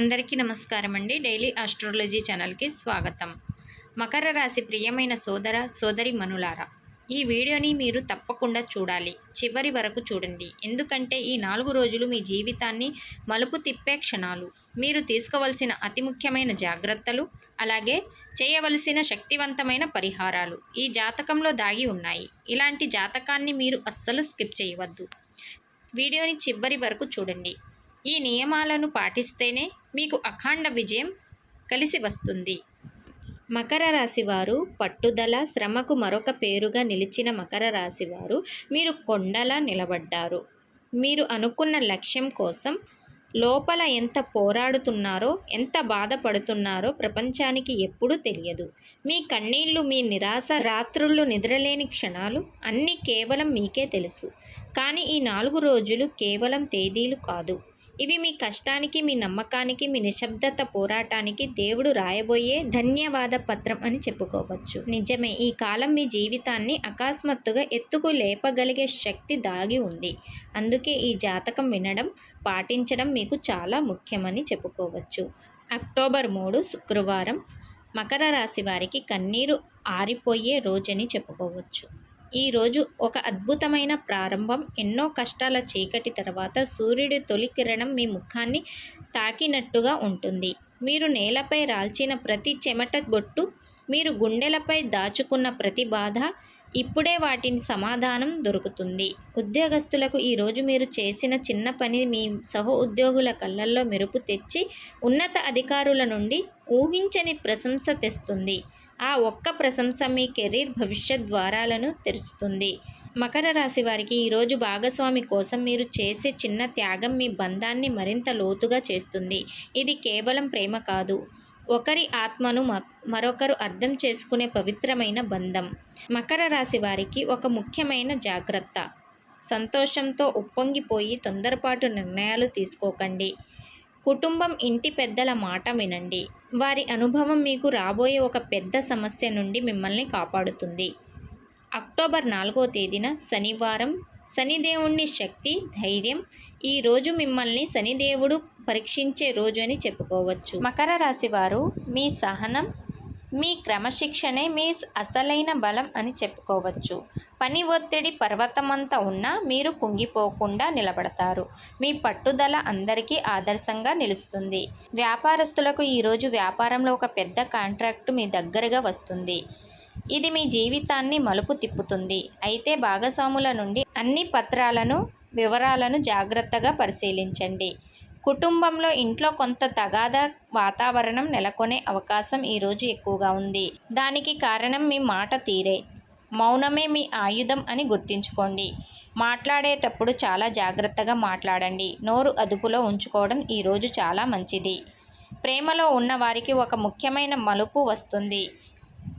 అందరికీ నమస్కారం అండి డైలీ ఆస్ట్రాలజీ ఛానల్కి స్వాగతం. మకర రాశి ప్రియమైన సోదర సోదరి మనులారా ఈ వీడియోని మీరు తప్పకుండా చూడాలి. చివరి వరకు చూడండి. ఎందుకంటే ఈ నాలుగు రోజులు మీ జీవితాన్ని మలుపు తిప్పే క్షణాలు. మీరు తీసుకోవలసిన అతి ముఖ్యమైన జాగ్రత్తలు అలాగే చేయవలసిన శక్తివంతమైన పరిహారాలు ఈ జాతకంలో దాగి ఉన్నాయి. ఇలాంటి జాతకాన్ని మీరు అస్సలు స్కిప్ చేయవద్దు. వీడియోని చివరి వరకు చూడండి. ఈ నియమాలను పాటిస్తేనే మీకు అఖండ విజయం కలిసి వస్తుంది. మకర రాశి వారు పట్టుదల శ్రమకు మరొక పేరుగా నిలిచిన మకర రాశి వారు మీరు కొండలా నిలబడ్డారు. మీరు అనుకున్న లక్ష్యం కోసం లోపల ఎంత పోరాడుతున్నారో ఎంత బాధపడుతున్నారో ప్రపంచానికి ఎప్పుడూ తెలియదు. మీ కన్నీళ్ళు మీ నిరాశ రాత్రుళ్ళు నిద్రలేని క్షణాలు అన్నీ కేవలం మీకే తెలుసు. కానీ ఈ నాలుగు రోజులు కేవలం తేదీలు కాదు. ఇవి మీ కష్టానికి మీ నమ్మకానికి మీ నిశ్శబ్దత పోరాటానికి దేవుడు రాయబోయే ధన్యవాద పత్రం అని చెప్పుకోవచ్చు. నిజమే ఈ కాలం మీ జీవితాన్ని అకస్మాత్తుగా ఎత్తుకు లేపగలిగే శక్తి దాగి ఉంది. అందుకే ఈ జాతకం వినడం పాటించడం మీకు చాలా ముఖ్యమని చెప్పుకోవచ్చు. అక్టోబర్ మూడు శుక్రవారం. మకర రాశి వారికి కన్నీరు ఆరిపోయే రోజని చెప్పుకోవచ్చు. ఈరోజు ఒక అద్భుతమైన ప్రారంభం. ఎన్నో కష్టాల చీకటి తర్వాత సూర్యుడి తొలి కిరణం మీ ముఖాన్ని తాకినట్టుగా ఉంటుంది. మీరు నేలపై రాల్చిన ప్రతి చెమట బొట్టు మీరు గుండెలపై దాచుకున్న ప్రతి బాధ ఇప్పుడే వాటిని సమాధానం దొరుకుతుంది. ఉద్యోగస్తులకు ఈరోజు మీరు చేసిన చిన్న పని మీ సహ ఉద్యోగుల కళ్ళల్లో మెరుపు తెచ్చి ఉన్నత అధికారుల నుండి ఊహించని ప్రశంస తెస్తుంది. ఆ ఒక్క ప్రశంస మీ కెరీర్ భవిష్యత్ ద్వారాలను తెరుస్తుంది. మకర రాశి వారికి ఈరోజు భాగస్వామి కోసం మీరు చేసే చిన్న త్యాగం మీ బంధాన్ని మరింత లోతుగా చేస్తుంది. ఇది కేవలం ప్రేమ కాదు. ఒకరి ఆత్మను మరొకరు అర్థం చేసుకునే పవిత్రమైన బంధం. మకర రాశి వారికి ఒక ముఖ్యమైన జాగ్రత్త. సంతోషంతో ఉప్పొంగిపోయి తొందరపాటు నిర్ణయాలు తీసుకోకండి. కుటుంబం ఇంటి పెద్దల మాట వినండి. వారి అనుభవం మీకు రాబోయే ఒక పెద్ద సమస్య నుండి మిమ్మల్ని కాపాడుతుంది. అక్టోబర్ నాలుగో తేదీన శనివారం శనిదేవుణ్ణి శక్తి ధైర్యం ఈ రోజు మిమ్మల్ని శనిదేవుడు పరీక్షించే రోజు అని చెప్పుకోవచ్చు. మకర రాశి వారు మీ సహనం మీ క్రమశిక్షణే మీ అసలైన బలం అని చెప్పుకోవచ్చు. పని ఒత్తిడి పర్వతమంతా ఉన్నా మీరు కుంగిపోకుండా నిలబడతారు. మీ పట్టుదల అందరికీ ఆదర్శంగా నిలుస్తుంది. వ్యాపారస్తులకు ఈరోజు వ్యాపారంలో ఒక పెద్ద కాంట్రాక్ట్ మీ దగ్గరగా వస్తుంది. ఇది మీ జీవితాన్ని మలుపు తిప్పుతుంది. అయితే భాగస్వాముల నుండి అన్ని పత్రాలను వివరాలను జాగ్రత్తగా పరిశీలించండి. కుటుంబంలో ఇంట్లో కొంత తగాద వాతావరణం నెలకొనే అవకాశం ఈరోజు ఎక్కువగా ఉంది. దానికి కారణం మీ మాట తీరే. మౌనమే మీ ఆయుధం అని గుర్తుంచుకోండి. మాట్లాడేటప్పుడు చాలా జాగ్రత్తగా మాట్లాడండి. నోరు అదుపులో ఉంచుకోవడం ఈరోజు చాలా మంచిది. ప్రేమలో ఉన్న వారికి ఒక ముఖ్యమైన మలుపు వస్తుంది.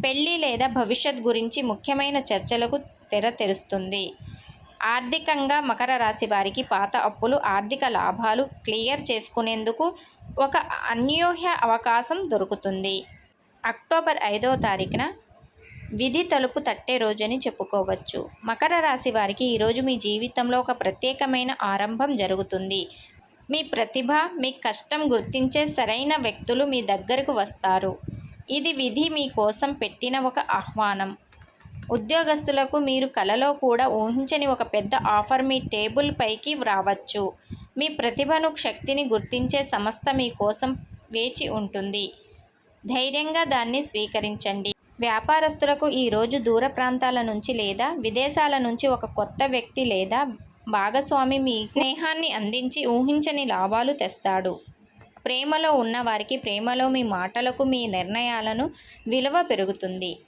పెళ్ళి లేదా భవిష్యత్ గురించి ముఖ్యమైన చర్చలకు తెర తెరుస్తుంది. ఆర్థికంగా మకర రాశి వారికి పాత అప్పులు ఆర్థిక లాభాలు క్లియర్ చేసుకునేందుకు ఒక అన్యోహ్య అవకాశం దొరుకుతుంది. అక్టోబర్ ఐదవ తారీఖున విధి తలుపు తట్టే రోజని చెప్పుకోవచ్చు. మకర రాశి వారికి ఈరోజు మీ జీవితంలో ఒక ప్రత్యేకమైన ఆరంభం జరుగుతుంది. మీ ప్రతిభ మీ కష్టం గుర్తించే సరైన వ్యక్తులు మీ దగ్గరకు వస్తారు. ఇది విధి మీ కోసం పెట్టిన ఒక ఆహ్వానం. ఉద్యోగస్తులకు మీరు కలలో కూడా ఊహించని ఒక పెద్ద ఆఫర్ మీ టేబుల్ పైకి రావచ్చు. మీ ప్రతిభను శక్తిని గుర్తించే సంస్థ మీ కోసం వేచి ఉంటుంది. ధైర్యంగా దాన్ని స్వీకరించండి. వ్యాపారస్తులకు ఈరోజు దూర ప్రాంతాల నుంచి లేదా విదేశాల నుంచి ఒక కొత్త వ్యక్తి లేదా భాగస్వామి మీ స్నేహాన్ని అందించి ఊహించని లాభాలు తెస్తాడు. ప్రేమలో ఉన్నవారికి ప్రేమలో మీ మాటలకు మీ నిర్ణయాలను విలువ పెరుగుతుంది.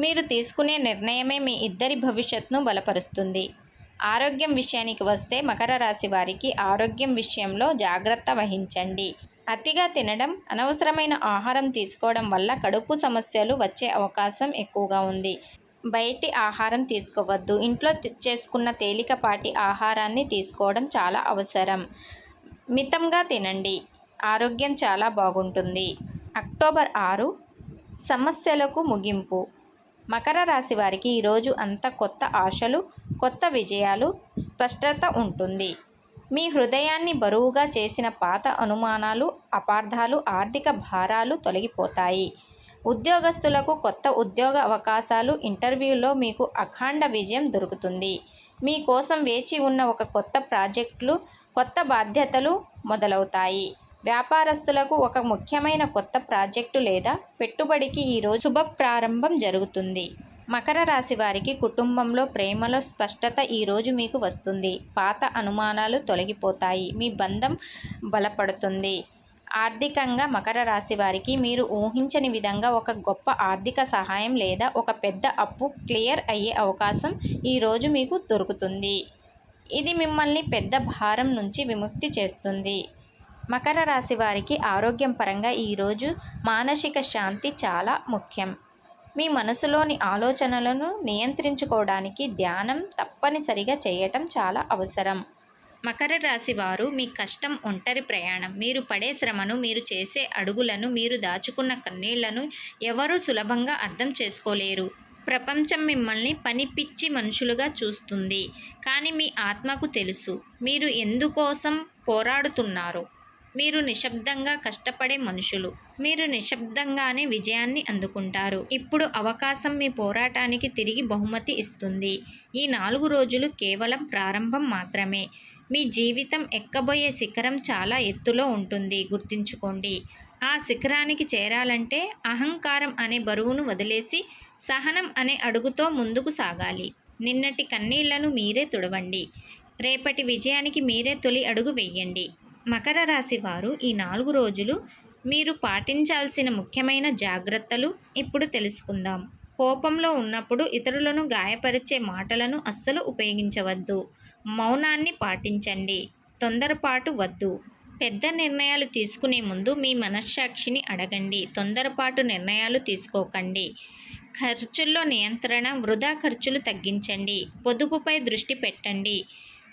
మీరు తీసుకునే నిర్ణయమే మీ ఇద్దరి భవిష్యత్తును బలపరుస్తుంది. ఆరోగ్యం విషయానికి వస్తే మకర రాశి వారికి ఆరోగ్యం విషయంలో జాగ్రత్త వహించండి. అతిగా తినడం అనవసరమైన ఆహారం తీసుకోవడం వల్ల కడుపు సమస్యలు వచ్చే అవకాశం ఎక్కువగా ఉంది. బయటి ఆహారం తీసుకోవద్దు. ఇంట్లో చేసుకున్న తేలికపాటి ఆహారాన్ని తీసుకోవడం చాలా అవసరం. మితంగా తినండి. ఆరోగ్యం చాలా బాగుంటుంది. అక్టోబర్ ఆరు సమస్యలకు ముగింపు. మకర రాశి వారికి ఈరోజు అంత కొత్త ఆశలు కొత్త విజయాలు స్పష్టత ఉంటుంది. మీ హృదయాన్ని బరువుగా చేసిన పాత అనుమానాలు అపార్థాలు ఆర్థిక భారాలు తొలగిపోతాయి. ఉద్యోగస్తులకు కొత్త ఉద్యోగ అవకాశాలు ఇంటర్వ్యూలో మీకు అఖండ విజయం దొరుకుతుంది. మీకోసం వేచి ఉన్న ఒక కొత్త ప్రాజెక్టులు కొత్త బాధ్యతలు మొదలవుతాయి. వ్యాపారస్తులకు ఒక ముఖ్యమైన కొత్త ప్రాజెక్టు లేదా పెట్టుబడికి ఈరోజు శుభ ప్రారంభం జరుగుతుంది. మకర రాశి వారికి కుటుంబంలో ప్రేమలో స్పష్టత ఈరోజు మీకు వస్తుంది. పాత అనుమానాలు తొలగిపోతాయి. మీ బంధం బలపడుతుంది. ఆర్థికంగా మకర రాశి వారికి మీరు ఊహించని విధంగా ఒక గొప్ప ఆర్థిక సహాయం లేదా ఒక పెద్ద అప్పు క్లియర్ అయ్యే అవకాశం ఈరోజు మీకు దొరుకుతుంది. ఇది మిమ్మల్ని పెద్ద భారం నుంచి విముక్తి చేస్తుంది. మకర రాశి వారికి ఆరోగ్యం పరంగా ఈరోజు మానసిక శాంతి చాలా ముఖ్యం. మీ మనసులోని ఆలోచనలను నియంత్రించుకోవడానికి ధ్యానం తప్పనిసరిగా చేయటం చాలా అవసరం. మకర రాశి వారు మీ కష్టం ఒంటరి ప్రయాణం. మీరు పడే శ్రమను మీరు చేసే అడుగులను మీరు దాచుకున్న కన్నీళ్ళను ఎవరూ సులభంగా అర్థం చేసుకోలేరు. ప్రపంచం మిమ్మల్ని పనిపిచ్చి మనుషులుగా చూస్తుంది. కానీ మీ ఆత్మకు తెలుసు. మీరు ఎందుకోసం పోరాడుతున్నారు. మీరు నిశ్శబ్దంగా కష్టపడే మనుషులు. మీరు నిశ్శబ్దంగానే విజయాన్ని అందుకుంటారు. ఇప్పుడు అవకాశం మీ పోరాటానికి తిరిగి బహుమతి ఇస్తుంది. ఈ నాలుగు రోజులు కేవలం ప్రారంభం మాత్రమే. మీ జీవితం ఎక్కబోయే శిఖరం చాలా ఎత్తులో ఉంటుంది. గుర్తుంచుకోండి. ఆ శిఖరానికి చేరాలంటే అహంకారం అనే బరువును వదిలేసి సహనం అనే అడుగుతో ముందుకు సాగాలి. నిన్నటి కన్నీళ్ళను మీరే తుడవండి. రేపటి విజయానికి మీరే తొలి అడుగు వెయ్యండి మకర రాశి వారు ఈ నాలుగు రోజులు మీరు పాటించాల్సిన ముఖ్యమైన జాగ్రత్తలు ఇప్పుడు తెలుసుకుందాం. కోపంలో ఉన్నప్పుడు ఇతరులను గాయపరిచే మాటలను అస్సలు ఉపయోగించవద్దు. మౌనాన్ని పాటించండి. తొందరపాటు వద్దు. పెద్ద నిర్ణయాలు తీసుకునే ముందు మీ మనశ్శాక్షిని అడగండి. తొందరపాటు నిర్ణయాలు తీసుకోకండి. ఖర్చుల్లో నియంత్రణ వృధా ఖర్చులు తగ్గించండి. పొదుపుపై దృష్టి పెట్టండి.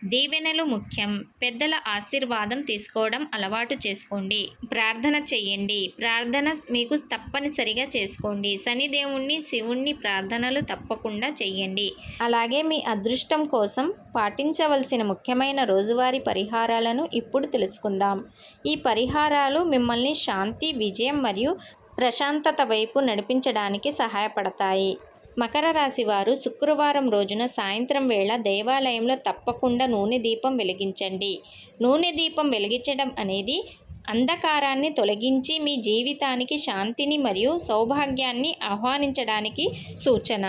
దీవెనలు ముఖ్యం. పెద్దల ఆశీర్వాదం తీసుకోవడం అలవాటు చేసుకోండి. ప్రార్థన చేయండి. ప్రార్థన మీకు తప్పనిసరిగా చేసుకోండి. శనిదేవుణ్ణి శివుణ్ణి ప్రార్థనలు తప్పకుండా చేయండి. అలాగే మీ అదృష్టం కోసం పాటించవలసిన ముఖ్యమైన రోజువారీ పరిహారాలను ఇప్పుడు తెలుసుకుందాం. ఈ పరిహారాలు మిమ్మల్ని శాంతి విజయం మరియు ప్రశాంతత వైపు నడిపించడానికి సహాయపడతాయి. మకర రాశి వారు శుక్రవారం రోజున సాయంత్రం వేళ దేవాలయంలో తప్పకుండా నూనె దీపం వెలిగించండి. నూనె దీపం వెలిగించడం అనేది అంధకారాన్ని తొలగించి మీ జీవితానికి శాంతిని మరియు సౌభాగ్యాన్ని ఆహ్వానించడానికి సూచన.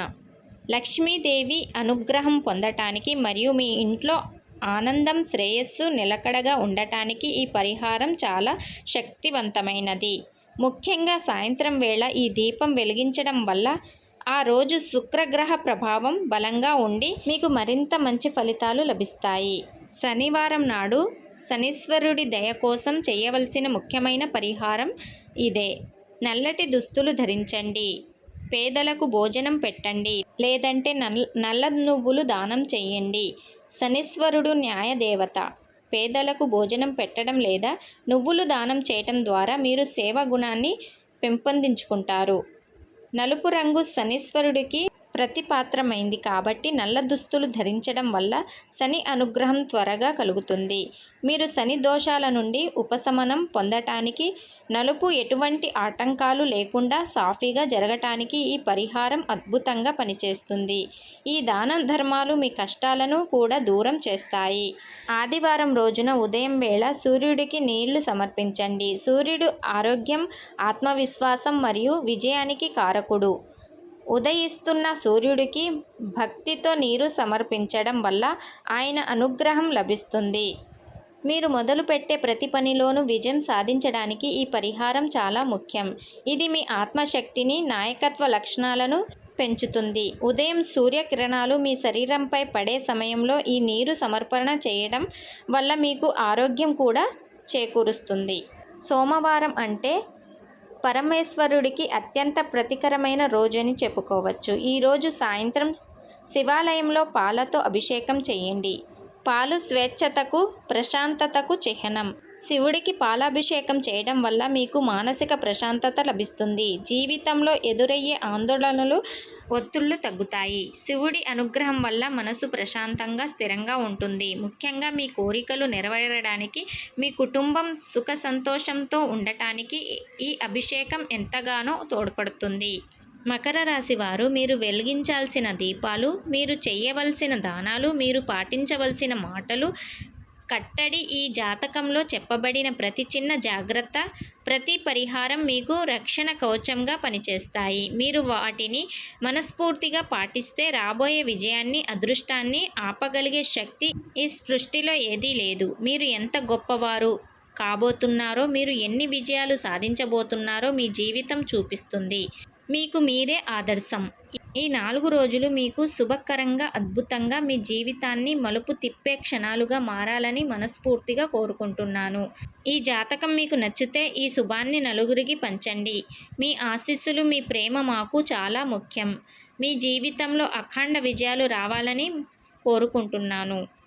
లక్ష్మీదేవి అనుగ్రహం పొందటానికి మరియు మీ ఇంట్లో ఆనందం శ్రేయస్సు నిలకడగా ఉండటానికి ఈ పరిహారం చాలా శక్తివంతమైనది. ముఖ్యంగా సాయంత్రం వేళ ఈ దీపం వెలిగించడం వల్ల ఆ రోజు శుక్రగ్రహ ప్రభావం బలంగా ఉండి మీకు మరింత మంచి ఫలితాలు లభిస్తాయి. శనివారం నాడు శనీశ్వరుడి దయ కోసం చేయవలసిన ముఖ్యమైన పరిహారం ఇదే. నల్లటి దుస్తులు ధరించండి. పేదలకు భోజనం పెట్టండి. లేదంటే నల్ నల్ల నువ్వులు దానం చేయండి. శనీశ్వరుడు న్యాయదేవత. పేదలకు భోజనం పెట్టడం లేదా నువ్వులు దానం చేయటం ద్వారా మీరు సేవ గుణాన్ని పెంపొందించుకుంటారు. నలుపు రంగు శనీశ్వరుడికి ప్రతిపాత్రమైంది కాబట్టి నల్ల దుస్తులు ధరించడం వల్ల శని అనుగ్రహం త్వరగా కలుగుతుంది. మీరు శని దోషాల నుండి ఉపశమనం పొందటానికి నలుపు ఎటువంటి ఆటంకాలు లేకుండా సాఫీగా జరగటానికి ఈ పరిహారం అద్భుతంగా పనిచేస్తుంది. ఈ దాన ధర్మాలు మీ కష్టాలను కూడా దూరం చేస్తాయి. ఆదివారం రోజున ఉదయం వేళ సూర్యుడికి నీళ్ళు సమర్పించండి. సూర్యుడు ఆరోగ్యం ఆత్మవిశ్వాసం మరియు విజయానికి కారకుడు. ఉదయిస్తున్న సూర్యుడికి భక్తితో నీరు సమర్పించడం వల్ల ఆయన అనుగ్రహం లభిస్తుంది. మీరు మొదలుపెట్టే ప్రతి పనిలోనూ విజయం సాధించడానికి ఈ పరిహారం చాలా ముఖ్యం. ఇది మీ ఆత్మశక్తిని నాయకత్వ లక్షణాలను పెంచుతుంది. ఉదయం సూర్యకిరణాలు మీ శరీరంపై పడే సమయంలో ఈ నీరు సమర్పణ చేయడం వల్ల మీకు ఆరోగ్యం కూడా చేకూరుస్తుంది. సోమవారం అంటే పరమేశ్వరుడికి అత్యంత ప్రతికరమైన రోజని చెప్పుకోవచ్చు. ఈరోజు సాయంత్రం శివాలయంలో పాలతో అభిషేకం చేయండి. పాలు స్వేచ్ఛతకు ప్రశాంతతకు చిహ్నం. శివుడికి పాలాభిషేకం చేయడం వల్ల మీకు మానసిక ప్రశాంతత లభిస్తుంది. జీవితంలో ఎదురయ్యే ఆందోళనలు ఒత్తిళ్ళు తగ్గుతాయి. శివుడి అనుగ్రహం వల్ల మనసు ప్రశాంతంగా స్థిరంగా ఉంటుంది. ముఖ్యంగా మీ కోరికలు నెరవేరడానికి మీ కుటుంబం సుఖ సంతోషంతో ఉండటానికి ఈ అభిషేకం ఎంతగానో తోడ్పడుతుంది. మకర రాశి వారు మీరు వెలిగించాల్సిన దీపాలు మీరు చేయవలసిన దానాలు మీరు పాటించవలసిన మాటలు కట్టడి ఈ జాతకంలో చెప్పబడిన ప్రతి చిన్న జాగ్రత్త ప్రతి పరిహారం మీకు రక్షణ కవచంగా పనిచేస్తాయి. మీరు వాటిని మనస్ఫూర్తిగా పాటిస్తే రాబోయే విజయాన్ని అదృష్టాన్ని ఆపగలిగే శక్తి ఈ సృష్టిలో ఏదీ లేదు. మీరు ఎంత గొప్పవారు కాబోతున్నారో మీరు ఎన్ని విజయాలు సాధించబోతున్నారో మీ జీవితం చూపిస్తుంది. మీకు మీరే ఆదర్శం. ఈ నాలుగు రోజులు మీకు శుభకరంగా అద్భుతంగా మీ జీవితాన్ని మలుపు తిప్పే క్షణాలుగా మారాలని మనస్ఫూర్తిగా కోరుకుంటున్నాను. ఈ జాతకం మీకు నచ్చితే ఈ శుభాన్ని నలుగురికి పంచండి. మీ ఆశీస్సులు మీ ప్రేమ మాకు చాలా ముఖ్యం. మీ జీవితంలో అఖండ విజయాలు రావాలని కోరుకుంటున్నాను.